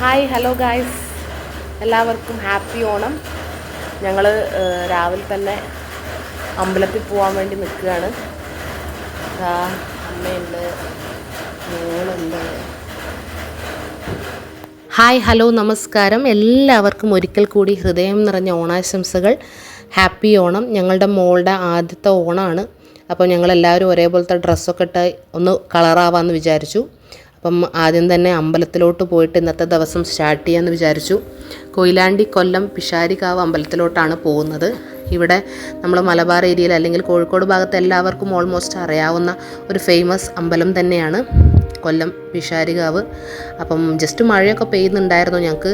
Hi hello guys എല്ലാവർക്കും happy Onam. ഞങ്ങൾ രാവിലെ തന്നെ അമ്പലത്തിൽ പോകാൻ വേണ്ടി നിൽക്കുകയാണ്. അമ്മയുണ്ട് മോളുണ്ട്. ഹായ് ഹലോ നമസ്കാരം. എല്ലാവർക്കും ഒരിക്കൽ കൂടി ഹൃദയം നിറഞ്ഞ ഓണാശംസകൾ. ഹാപ്പി ഓണം. ഞങ്ങളുടെ മോളുടെ ആദ്യത്തെ ഓണമാണ് അപ്പോൾ ഞങ്ങളെല്ലാവരും ഒരേപോലത്തെ ഡ്രസ്സൊക്കെ ഇട്ട് ഒന്ന് കളറാവാമെന്ന് വിചാരിച്ചു. അപ്പം ആദ്യം തന്നെ അമ്പലത്തിലോട്ട് പോയിട്ട് ഇന്നത്തെ ദിവസം സ്റ്റാർട്ട് ചെയ്യാമെന്ന് വിചാരിച്ചു. കൊയിലാണ്ടി കൊല്ലം പിഷാരിക്കാവ് അമ്പലത്തിലോട്ടാണ് പോകുന്നത്. ഇവിടെ നമ്മൾ മലബാർ ഏരിയയിൽ അല്ലെങ്കിൽ കോഴിക്കോട് ഭാഗത്ത് എല്ലാവർക്കും ഓൾമോസ്റ്റ് അറിയാവുന്ന ഒരു ഫേമസ് അമ്പലം തന്നെയാണ് കൊല്ലം പിഷാരികാവ്. അപ്പം ജസ്റ്റ് മഴയൊക്കെ പെയ്യുന്നുണ്ടായിരുന്നു. ഞങ്ങൾക്ക്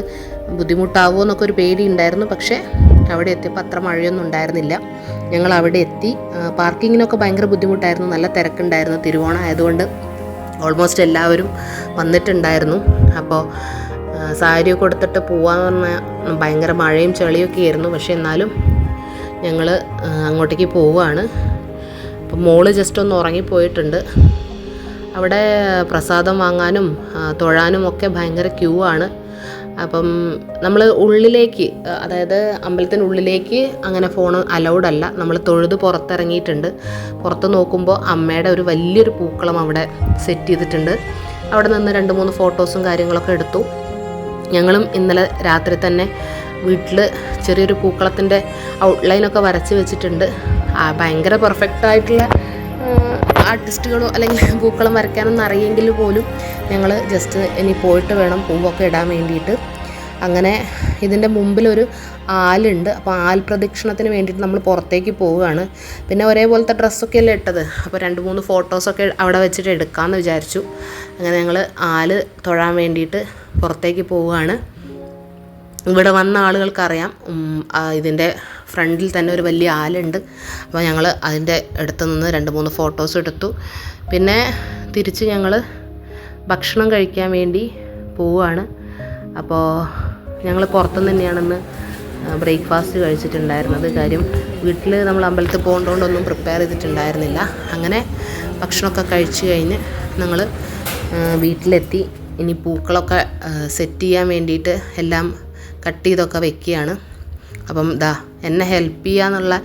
ബുദ്ധിമുട്ടാവുമോ എന്നൊക്കെ ഒരു പേടി ഉണ്ടായിരുന്നു പക്ഷേ അവിടെ എത്തിയപ്പോൾ അത്ര മഴയൊന്നും ഉണ്ടായിരുന്നില്ല. ഞങ്ങൾ അവിടെ എത്തി പാർക്കിങ്ങിനൊക്കെ ഭയങ്കര ബുദ്ധിമുട്ടായിരുന്നു. നല്ല തിരക്കുണ്ടായിരുന്നു. തിരുവോണം ആയതുകൊണ്ട് ഓൾമോസ്റ്റ് എല്ലാവരും വന്നിട്ടുണ്ടായിരുന്നു. അപ്പോൾ സാരി കൊടുത്തിട്ട് പോവാന്ന് പറഞ്ഞാൽ ഭയങ്കര മഴയും ചെളിയൊക്കെ ആയിരുന്നു. പക്ഷേ എന്നാലും ഞങ്ങൾ അങ്ങോട്ടേക്ക് പോവുകയാണ് അപ്പം മോൾ ജസ്റ്റ് ഒന്ന് ഉറങ്ങിപ്പോയിട്ടുണ്ട്. അവിടെ പ്രസാദം വാങ്ങാനും തൊഴാനും ഒക്കെ ഭയങ്കര ക്യൂ ആണ്. അപ്പം നമ്മൾ ഉള്ളിലേക്ക് അതായത് അമ്പലത്തിനുള്ളിലേക്ക് അങ്ങനെ ഫോൺ അലൗഡ് അല്ല. നമ്മൾ തൊഴുത് പുറത്തിറങ്ങിയിട്ടുണ്ട്. പുറത്ത് നോക്കുമ്പോൾ അമ്മയുടെ ഒരു വലിയൊരു പൂക്കളം അവിടെ സെറ്റ് ചെയ്തിട്ടുണ്ട്. അവിടെ നിന്ന് രണ്ട് മൂന്ന് ഫോട്ടോസും കാര്യങ്ങളൊക്കെ എടുത്തു. ഞങ്ങളും ഇന്നലെ രാത്രി തന്നെ വീട്ടിൽ ചെറിയൊരു പൂക്കളത്തിന്റെ ഔട്ട്ലൈനൊക്കെ വരച്ച് വെച്ചിട്ടുണ്ട്. ഭയങ്കര പെർഫെക്റ്റ് ആയിട്ടുള്ള ആർട്ടിസ്റ്റുകളോ അല്ലെങ്കിൽ പൂക്കളം വരയ്ക്കാനൊന്നും അറിയെങ്കിൽ പോലും ഞങ്ങൾ ജസ്റ്റ് ഇനി പോയിട്ട് വേണം പൂവൊക്കെ ഇടാൻ വേണ്ടിയിട്ട്. അങ്ങനെ ഇതിന്റെ മുമ്പിലൊരു ആലുണ്ട്. അപ്പോൾ ആൽ പ്രദക്ഷിണത്തിന് വേണ്ടിയിട്ട് നമ്മൾ പുറത്തേക്ക് പോവുകയാണ്. പിന്നെ ഒരേപോലത്തെ ഡ്രസ്സൊക്കെ അല്ലേ ഇട്ടത്? അപ്പോൾ രണ്ട് മൂന്ന് ഫോട്ടോസൊക്കെ അവിടെ വെച്ചിട്ട് എടുക്കാമെന്ന് വിചാരിച്ചു. അങ്ങനെ ഞങ്ങൾ ആൽ തൊഴാൻ വേണ്ടിയിട്ട് പുറത്തേക്ക് പോവുകയാണ്. ഇവിടെ വന്ന ആളുകൾക്കറിയാം ഇതിന്റെ ഫ്രണ്ടിൽ തന്നെ ഒരു വലിയ ആലുണ്ട് അപ്പോൾ ഞങ്ങൾ അതിന്റെ അടുത്ത് നിന്ന് രണ്ട് മൂന്ന് ഫോട്ടോസ് എടുത്തു. പിന്നെ തിരിച്ച് ഞങ്ങൾ ഭക്ഷണം കഴിക്കാൻ വേണ്ടി പോവുകയാണ്. അപ്പോൾ ഞങ്ങൾ പുറത്തുനിന്ന് തന്നെയാണെന്ന് ബ്രേക്ക്ഫാസ്റ്റ് കഴിച്ചിട്ടുണ്ടായിരുന്നത്. കാര്യം വീട്ടിൽ നമ്മൾ അമ്പലത്തിൽ പോകേണ്ടതുകൊണ്ടൊന്നും പ്രിപ്പയർ ചെയ്തിട്ടുണ്ടായിരുന്നില്ല. അങ്ങനെ ഭക്ഷണമൊക്കെ കഴിച്ച് കഴിഞ്ഞ് ഞങ്ങൾ വീട്ടിലെത്തി. ഇനി പൂക്കളൊക്കെ സെറ്റ് ചെയ്യാൻ വേണ്ടിയിട്ട് എല്ലാം കട്ട് ചെയ്തൊക്കെ വെക്കുകയാണ്. അപ്പം ദാ എന്നെ ഹെൽപ്പ് ചെയ്യാന്നുള്ള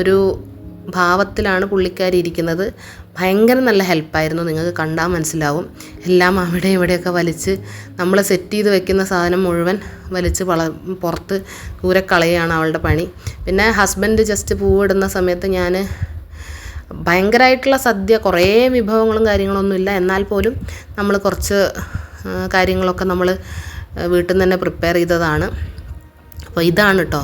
ഒരു ഭാവത്തിലാണ് പുള്ളിക്കാരി ഇരിക്കുന്നത്. ഭയങ്കര നല്ല ഹെൽപ്പായിരുന്നു നിങ്ങൾക്ക് കണ്ടാൽ മനസ്സിലാവും. എല്ലാം അവിടെ ഇവിടെയൊക്കെ വലിച്ച് നമ്മൾ സെറ്റ് ചെയ്ത് വെക്കുന്ന സാധനം മുഴുവൻ വലിച്ച് വള പുറത്ത് ദൂരെ കളയുകയാണ് അവളുടെ പണി. പിന്നെ ഹസ്ബൻഡ് ജസ്റ്റ് പൂവിടുന്ന സമയത്ത് ഞാൻ ഭയങ്കരമായിട്ടുള്ള സദ്യ കുറേ വിഭവങ്ങളും കാര്യങ്ങളൊന്നുമില്ല എന്നാൽ പോലും നമ്മൾ കുറച്ച് കാര്യങ്ങളൊക്കെ നമ്മൾ വീട്ടിൽ നിന്ന് തന്നെ പ്രിപ്പയർ ചെയ്തതാണ്. അപ്പോൾ ഇതാണ് കേട്ടോ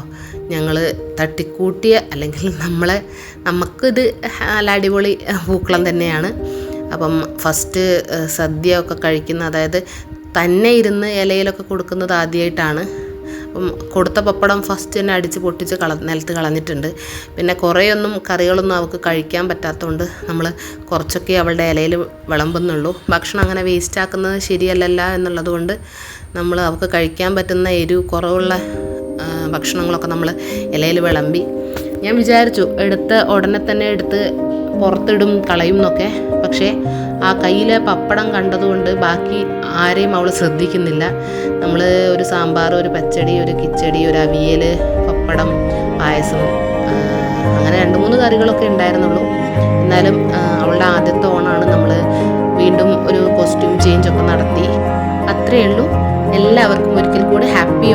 ഞങ്ങൾ തട്ടിക്കൂട്ടിയ അല്ലെങ്കിൽ നമ്മളെ നമുക്കിത് നല്ല അടിപൊളി പൂക്കളം തന്നെയാണ് അപ്പം ഫസ്റ്റ് സദ്യ ഒക്കെ കഴിക്കുന്ന അതായത് തന്നെ ഇരുന്ന് ഇലയിലൊക്കെ കൊടുക്കുന്നത് ആദ്യമായിട്ടാണ് അപ്പം കൊടുത്ത പപ്പടം ഫസ്റ്റ് തന്നെ അടിച്ച് പൊട്ടിച്ച് കള നിലത്ത് കളഞ്ഞിട്ടുണ്ട് പിന്നെ കുറേയൊന്നും കറികളൊന്നും അവൾക്ക് കഴിക്കാൻ പറ്റാത്തതുകൊണ്ട് നമ്മൾ കുറച്ചൊക്കെ അവളുടെ ഇലയിൽ വിളമ്പുന്നുള്ളൂ ഭക്ഷണം അങ്ങനെ വേസ്റ്റ് ആക്കുന്നത് ശരിയല്ലല്ല എന്നുള്ളത് കൊണ്ട് നമ്മൾ അവൾക്ക് കഴിക്കാൻ പറ്റുന്ന എരിവ് കുറവുള്ള ഭക്ഷണങ്ങളൊക്കെ നമ്മൾ ഇലയിൽ വിളമ്പി. ഞാൻ വിചാരിച്ചു എടുത്ത് ഉടനെ തന്നെ എടുത്ത് പുറത്തിടും കളയും എന്നൊക്കെ. പക്ഷേ ആ കയ്യിലെ പപ്പടം കണ്ടതുകൊണ്ട് ബാക്കി ആരെയും അവൾ ശ്രദ്ധിക്കുന്നില്ല. നമ്മൾ ഒരു സാമ്പാർ ഒരു പച്ചടി ഒരു കിച്ചടി ഒരു അവിയൽ പപ്പടം പായസം അങ്ങനെ രണ്ട് മൂന്ന് കറികളൊക്കെ ഉണ്ടായിരുന്നുള്ളൂ. എന്നാലും അവളുടെ ആദ്യത്തെ ഓണാണ് നമ്മൾ വീണ്ടും ഒരു കോസ്റ്റ്യൂം ചേഞ്ച് ഒക്കെ നടത്തി. അത്രയേ ഉള്ളൂ. എല്ലാവർക്കും ഒരിക്കൽ കൂടി ഹാപ്പി